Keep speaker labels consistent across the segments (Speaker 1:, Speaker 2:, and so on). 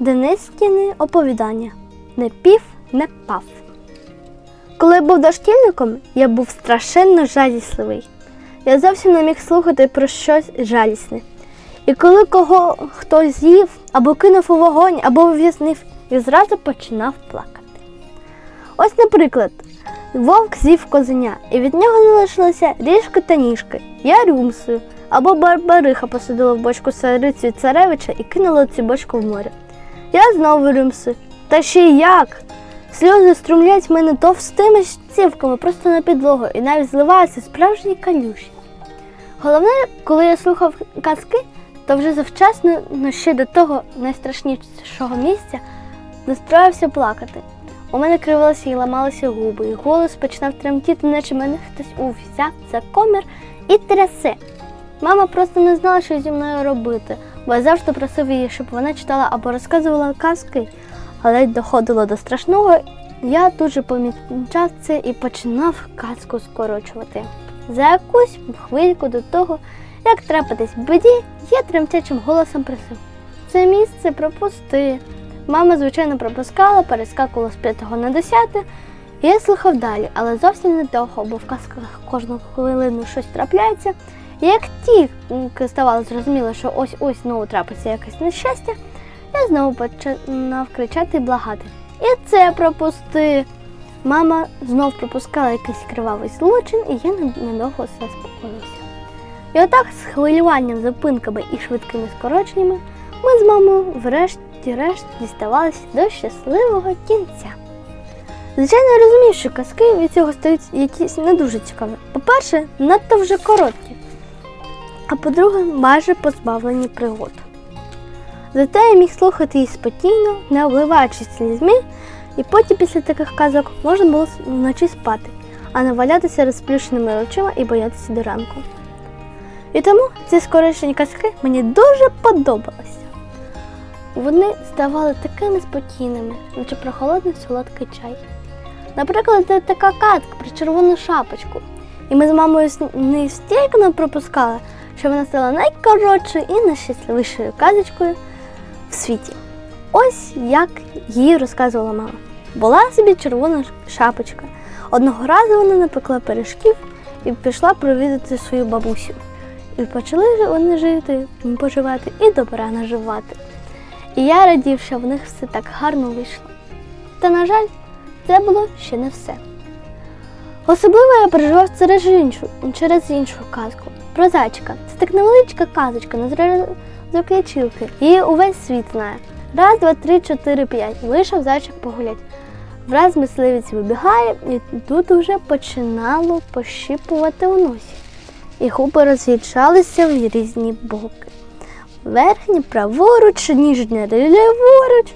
Speaker 1: Денискіни оповідання не пів, не пав. Коли я був дошкільником, я був страшенно жалісливий. Я зовсім не міг слухати про щось жалісне. І коли кого хтось з'їв, або кинув у вогонь, або ув'язнив, я зразу починав плакати. Ось, наприклад, вовк з'їв козеня, і від нього залишилися ріжки та ніжки. Я рюмсою, або барбариха посадила в бочку з царицею царевича і кинула цю бочку в море. Я знову рюмсую. Та ще й як? Сльози струмлять мене товстими щцівками просто на підлогу і навіть зливаються справжні калюші. Головне, коли я слухав казки, то вже завчасно, ну ще до того найстрашнішого місця, настроївся плакати. У мене кривилися і ламалися губи, і голос починав тремтіти, наче мене хтось узяв за комір і трясе. Мама просто не знала, що зі мною робити, бо я завжди просив її, щоб вона читала або розказувала казки. Але доходило до страшного, я дуже помічав це і починав казку скорочувати. За якусь хвильку до того, як трапитись в біді, я тремтячим голосом просив. Це місце пропусти. Мама, звичайно, пропускала, перескакувала з п'ятого на десяте. І я слухав далі, але зовсім не довго, бо в казках кожну хвилину щось трапляється. Як тільки ставало зрозуміло, що ось ось знову трапиться якесь нещастя, я знову починав кричати і благати. І це пропусти. Мама знов пропускала якийсь кривавий злочин, і я ненадовго заспокоївся. І отак з хвилюванням, зупинками і швидкими скороченнями ми з мамою врешті-решт діставалися до щасливого кінця. Звичайно, я розумів, що казки від цього стають якісь не дуже цікаві. По-перше, надто вже короткі, а по-друге, майже позбавлені пригод. Зате я міг слухати їх спокійно, не обливаючись слізьми, і потім після таких казок можна було вночі спати, а не валятися розплющеними очима і боятися до ранку. І тому ці скорочені казки мені дуже подобалися. Вони ставали такими спокійними, наче прохолодний солодкий чай. Наприклад, це така казка про червону шапочку. І ми з мамою не стільки не пропускали, що вона стала найкоротшою і найщасливішою казочкою в світі. Ось як її розказувала мама. Була собі червона шапочка. Одного разу вона напекла пиріжків і пішла провідати свою бабусю. І почали вони жити, поживати і добра наживати. І я радів, що в них все так гарно вийшло. Та, на жаль, це було ще не все. Особливо я переживав через іншу, через іншу казку. Про зайчика. Це так невеличка казочка на зразок ячілки. Її увесь світ знає. Раз, два, три, чотири, п'ять. Вийшов зайчик погулять. Враз мисливець вибігає, і тут уже починало пощипувати у носі. І губи роз'їжджалися в різні боки. Верхні праворуч, ніжня ліворуч.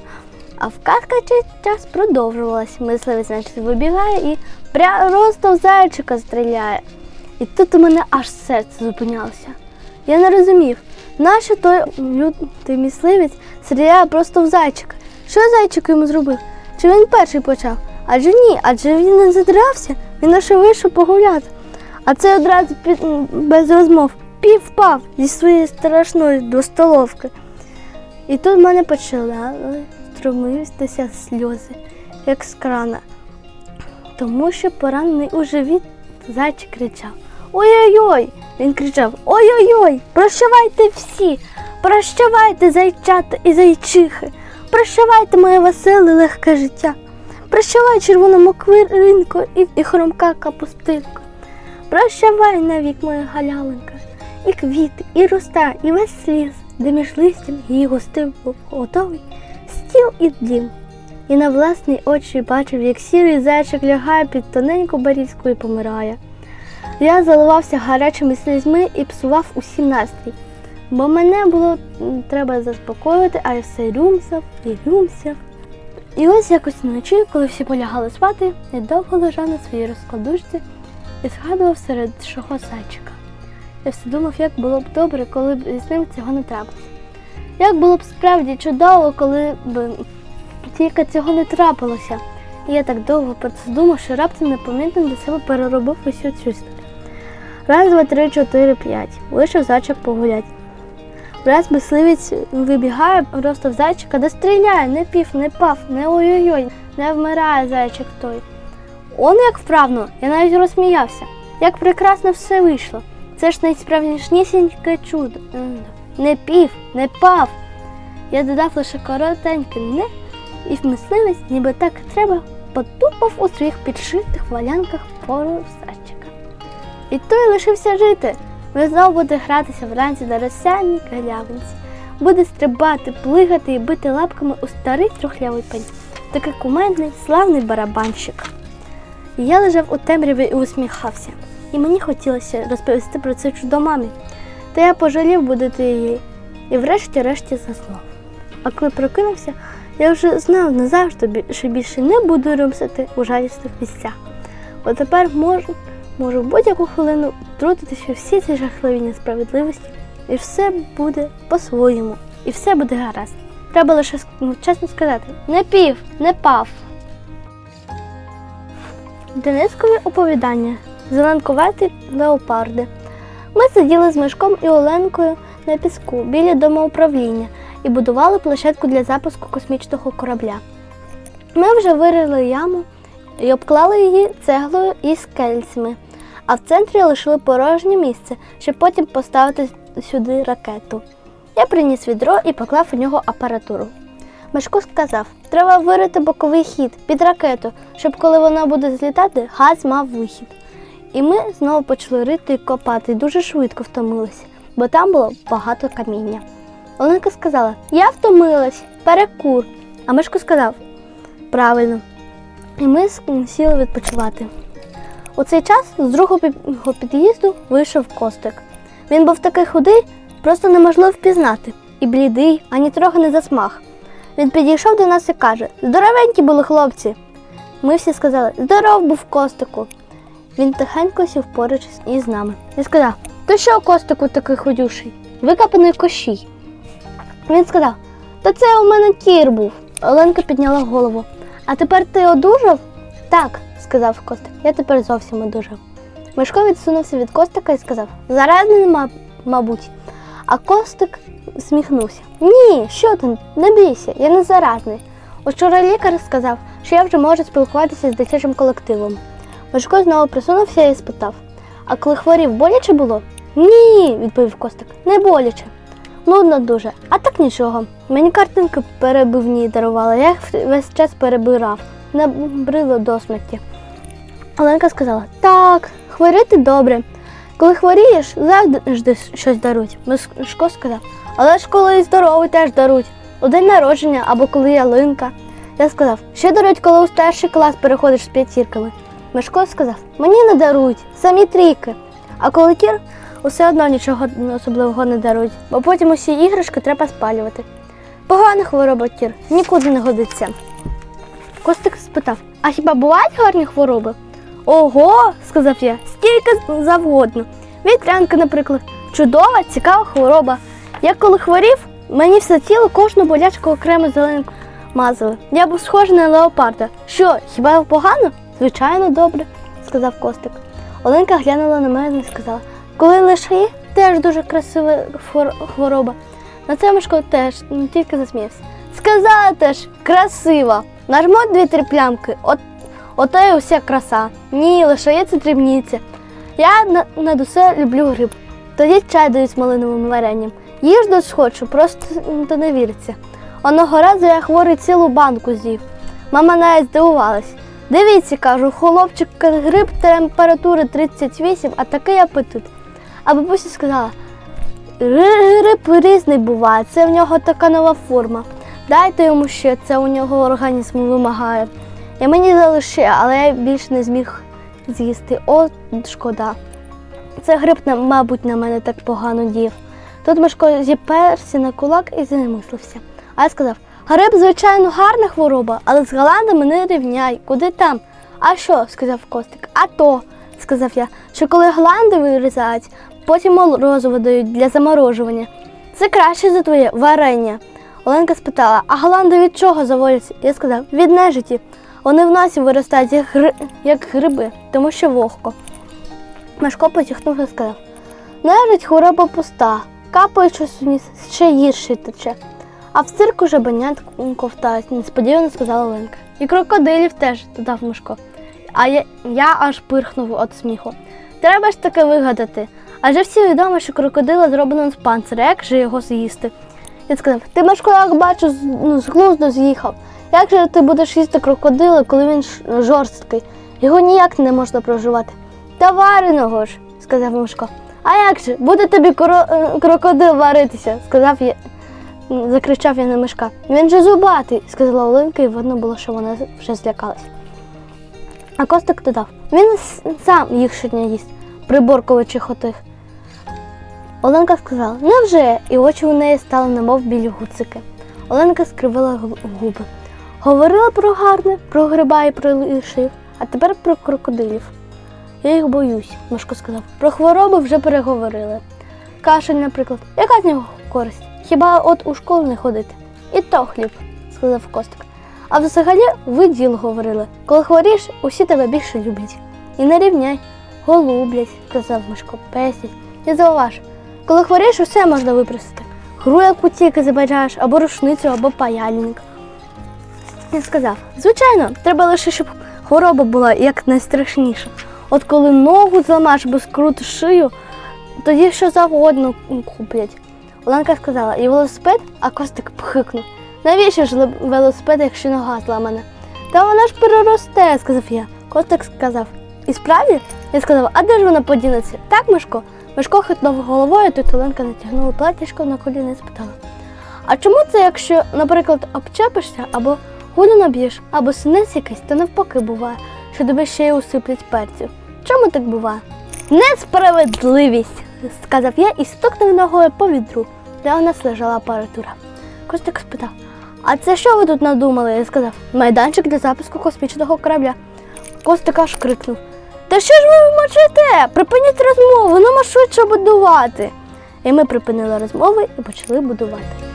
Speaker 1: А вказка час продовжувалась. Мисливець значить, вибігає і просто в зайчика стріляє. І тут у мене аж серце зупинялося. Я не розумів, нащо той лютий мисливець стріляє просто в зайчика. Що зайчик йому зробив? Чи він перший почав? Адже ні, адже він не задрався, він лише вийшов погуляти. А це одразу під, без розмов пів впав зі своєї страшної достоловки. І тут в мене почали струмитися сльози, як з крана. Тому що поранений у живіт зайчик кричав Ой-ой-ой! Він кричав Ой-ой-ой! Прощавайте всі! Прощавайте, зайчата і зайчихи! Прощавайте моє веселе легке життя! Прощавай червона моквиринко і, і хромка капустинко! Прощавай навік моя галявинка! І квіти, і роста, і весь сліз, де між листям її гостив був готовий стіл і дім. І на власні очі бачив, як сірий зайчик лягає під тоненьку барізку і помирає. Я заливався гарячими слізьми і псував усім настрій, бо мене було треба заспокоїти, а я все рюмсав і рюмсав. І ось якось вночі, коли всі полягали спати, я довго лежав на своїй розкладушці і згадував серед шого зайчика. Я все думав, як було б добре, коли б з ним цього не трапилося. Як було б справді чудово, коли б тільки цього не трапилося. Я так довго про це думав, що раптом непомітно для себе переробив усю цю історію. Раз, два, три, чотири, п'ять. Вийшов зайчик погулять. Враз мисливець вибігає просто в зайчика, де стріляє, не пів, не пав, не ой-ой-ой, не вмирає зайчик той. Он як вправно, я навіть розсміявся. Як прекрасно все вийшло. Це ж найсправжнісіньке чудо. Не пів, не пав. Я додав лише коротеньке не, і мисливець, ніби так треба, потупав у своїх підшитих валянках пору зайчика. І той лишився жити. Він знову буде гратися вранці на росянній галявинці. Буде стрибати, плигати і бити лапками у старий трухлявий пень. Такий кумедний, славний барабанщик. Я лежав у темряві і усміхався. І мені хотілося розповісти про це чудо мамі. Та я пожалів будити її і врешті-решті заснув. А коли прокинувся, я вже знав назавжди, що більше не буду римсити у жалісних місцях. От тепер можу, можу в будь-яку хвилину втрутитися всі ці жахливі несправедливості, і все буде по-своєму, і все буде гаразд. Треба лише ну, чесно сказати: не пів, не пав. Денискові оповідання. Зеленкуваті леопарди. Ми сиділи з Мишком і Оленкою на піску біля домоуправління і будували площадку для запуску космічного корабля. Ми вже вирили яму і обклали її цеглою і скельцями, а в центрі лишили порожнє місце, щоб потім поставити сюди ракету. Я приніс відро і поклав у нього апаратуру. Мишко сказав, треба вирити боковий хід під ракету, щоб коли вона буде злітати, газ мав вихід. І ми знову почали рити і копати, і дуже швидко втомилися, бо там було багато каміння. Оленка сказала: Я втомилась, перекур. А Мишко сказав правильно. І ми сіли відпочивати. У цей час з другого під'їзду вийшов костик. Він був такий худий, просто неможливо впізнати. І блідий, ані трохи не засмаг. Він підійшов до нас і каже: Здоровенькі були хлопці. Ми всі сказали, здоров був костику. Він тихенько сів поруч із нами і сказав: То що, костику такий ходюший? Викопаний кощій. Він сказав: Та це у мене кір був. Оленка підняла голову. А тепер ти одужав? Так, сказав Костик. Я тепер зовсім одужав. Мишко відсунувся від Костика і сказав: Заразний, ма- мабуть. А Костик сміхнувся. Ні, що ти, не бійся, я не заразний. Учора лікар сказав, що я вже можу спілкуватися з дитячим колективом. Мишко знову присунувся і спитав: А коли хворів, боляче було? Ні, відповів Костик, не боляче. Нудно дуже, а так нічого. Мені картинки перебивні дарували, я їх весь час перебирав, набрило до смерті. Оленка сказала: так, хворіти добре. Коли хворієш, завжди щось даруть. Мишко сказав, але ж коли здоровий теж даруть. У день народження або коли ялинка. Я сказав, що дарують, коли у старший клас переходиш з п'ятірками. Мишко сказав, мені не дарують, самі трійки. А коли кір, усе одно нічого особливого не дарують, бо потім усі іграшки треба спалювати. Погана хвороба кір, нікуди не годиться. Костик спитав: а хіба бувають гарні хвороби? Ого, сказав я, скільки завгодно. Вітрянка, наприклад, чудова, цікава хвороба. Я коли хворів, мені все тіло кожну болячку окремо зеленку мазали. Я був схожий на леопарда. Що, хіба погано? Звичайно, добре, сказав Костик. Оленка глянула на мене і сказала, коли лише теж дуже красива хвороба. На це Мишко теж тільки засміявся. Сказала теж, красива. Нажмо дві-три плямки, от, ото і уся краса. Ні, це дрібніця. Я на, над усе люблю гриб. Тоді чай дають з малиновим варенням. Їж досі хочу, просто то не віриться. Одного разу я хворий цілу банку з'їв. Мама навіть здивувалась. Дивіться, кажу, хлопчик гриб температури 38, а такий апетит. А бабуся сказала, «Гри- гриб різний буває, це в нього така нова форма. Дайте йому ще, це у нього організм вимагає. І мені ще, але я більше не зміг з'їсти. О, шкода. Це гриб, мабуть, на мене так погано діяв. Тут Мишко зіперся на кулак і замислився. А я сказав: гриб, звичайно, гарна хвороба, але з голландами не рівняй. Куди там? А що? сказав Костик. А то, сказав я, що коли гланди вирізають, потім морозиво дають для заморожування. Це краще за твоє варення. Оленка спитала, а голланди від чого заводяться? Я сказав, від нежиті. Вони в носі виростають як, гри... як гриби, тому що вогко. Мешко потіхнув і сказав: Нежить хвороба пуста, капає щось вниз, ще гірше тече. А в цирку жабенят ковтають, несподівано сказала Оленка. І крокодилів теж, додав Мишко. А я, я аж пирхнув від сміху. Треба ж таки вигадати. Адже всі відомо, що крокодила зроблено з панциря, як же його з'їсти? Я сказав, ти Машко, як бачу, ну, з глузду з'їхав. Як же ти будеш їсти крокодила, коли він жорсткий? Його ніяк не можна проживати. Та вареного ж, сказав Мишко. А як же? Буде тобі коро- е, крокодил варитися, сказав я. Закричав я на мишка. Він же зубатий, сказала Оленка, і видно було, що вона вже злякалась. А Костик додав, він сам їх щодня їсть, приборкуючи хотих. Оленка сказала, невже? І очі у неї стали немов білі гуцики. Оленка скривила губи. Говорила про гарне, про гриба і про лишив, а тепер про крокодилів. Я їх боюсь, Мишко сказав. Про хвороби вже переговорили. Кашель, наприклад, яка з нього користь? Хіба от у школу не ходити? І то хліб, сказав Костик. А взагалі ви діл говорили. Коли хворієш, усі тебе більше люблять. І не рівняй, голублять, сказав Мишко, пестять. І зауваж, коли хворієш, усе можна випросити. Гру, яку тільки забажаєш, або рушницю, або паяльник. Я сказав, звичайно, треба лише, щоб хвороба була як найстрашніша. От коли ногу зламаєш або скрутиш шию, тоді що завгодно куплять. Оленка сказала, і велосипед, а Костик пхикнув. Навіщо ж велосипед, якщо нога зламана? Та вона ж переросте, сказав я. Костик сказав, і справді? Я сказав, а де ж вона подінеться? Так, Мишко? Мишко хитнув головою, тут Оленка натягнула платічко на коліна і спитала. А чому це, якщо, наприклад, обчепишся або гулю наб'єш, або синець якийсь, то навпаки буває, що тобі ще й усиплять перцю. Чому так буває? Несправедливість, сказав я і стукнув ногою по відру, де у нас лежала апаратура. Костик спитав, а це що ви тут надумали? Я сказав, майданчик для запуску космічного корабля. Костик аж крикнув. Та що ж ви мочите? Припиніть розмову, ну швидше будувати. І ми припинили розмови і почали будувати.